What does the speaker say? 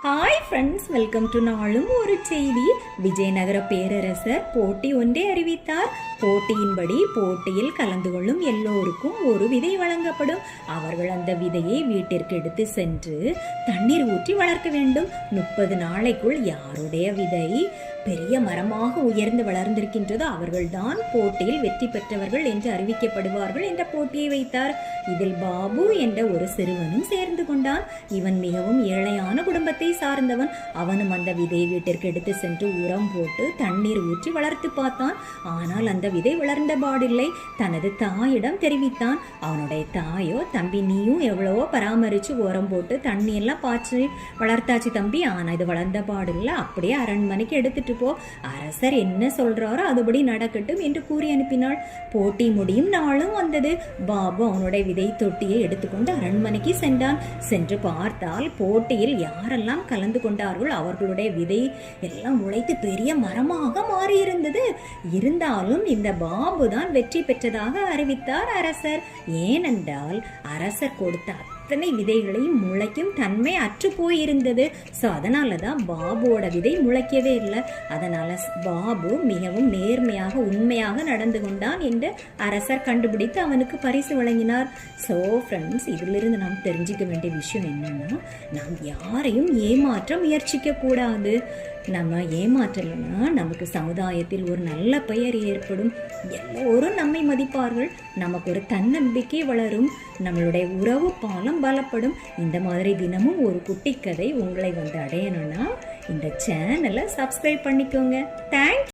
Hi friends welcome to நாளும் ஒரு செய்தி விஜயநகர பேரரசர் போட்டி ஒன்றை அறிவித்தார் போட்டியின்படி போட்டியில் கலந்து கொள்ளும் எல்லோருக்கும் ஒரு விதை வழங்கப்படும் அவர்கள் அந்த விதையை வீட்டிற்கு எடுத்து சென்று தண்ணீர் ஊற்றி வளர்க்க வேண்டும் முப்பது நாளைக்குள் யாருடைய விதை பெரிய மரமாக உயர்ந்து வளர்ந்திருக்கின்றது. அவர்கள்தான் போட்டியில் வெற்றி பெற்றவர்கள் என்று அறிவிக்கப்படுவார்கள் என்ற போட்டியை வைத்தார். இதில் பாபு என்ற ஒரு சிறுவனும் சேர்ந்து கொண்டான். இவன் மிகவும் ஏழையான குடும்பத்தை சார்ந்தவன். அவனும் அந்த விதை வீட்டிற்கு எடுத்து சென்று உரம் போட்டு தண்ணீர் ஊற்றி வளர்த்து பார்த்தான். ஆனால் அந்த விதை வளர்ந்த பாடில்லை. தனது தாயிடம் தெரிவித்தான். அவனுடைய தாயோ தம்பி நீயும் எவ்வளவோ பராமரிச்சு உரம் போட்டு தண்ணி எல்லாம் பாய்ச்சி வளர்த்தாச்சு தம்பி. ஆனால் இது வளர்ந்த பாடில்லை. அப்படியே அரண்மனைக்கு எடுத்துட்டு போ. அரசர் என்ன சொல்றாரோ அதுபடி நடக்கட்டும் என்று கூறி அனுப்பினாள். போட்டி முடியும் நாளும் வந்தது. பாபு அவனுடைய விதை தொட்டியை எடுத்துக்கொண்டு அரண்மனைக்கு சென்றான். சென்று பார்த்தால் போட்டியில் யாரெல்லாம் கலந்து கொண்டார்கள் அவர்களுடைய விதை எல்லாம் உழைத்து பெரிய மரமாக மாறியிருந்தது. இருந்தாலும் இந்த பாபு தான் வெற்றி பெற்றதாக அறிவித்தார் அரசர். ஏனென்றால் அரசர் கொடுத்த அத்தனை விதைகளையும் முளைக்கும் தன்மை அற்று போயிருந்தது. ஸோ அதனால தான் பாபுவோட விதை முளைக்கவே இல்லை. அதனால பாபு மிகவும் நேர்மையாக உண்மையாக நடந்து கொண்டான் என்று அரசர் கண்டுபிடித்து அவனுக்கு பரிசு வழங்கினார். ஸோ ஃப்ரெண்ட்ஸ் இதிலிருந்து நாம் தெரிஞ்சுக்க வேண்டிய விஷயம் என்னன்னா நாம் யாரையும் ஏமாற்ற முயற்சிக்க கூடாது. நம்ம ஏமாற்றலைன்னா நமக்கு சமுதாயத்தில் ஒரு நல்ல பெயர் ஏற்படும். எல்லோரும் நம்மை மதிப்பார்கள். நமக்கு ஒரு தன்னம்பிக்கை வளரும். நம்மளுடைய உறவு பாலம் பலப்படும். இந்த மாதிரி தினமும் ஒரு குட்டி கதை உங்களை வந்து அடையணும்னா இந்த சேனலை சப்ஸ்கிரைப் பண்ணிக்கோங்க. தேங்க்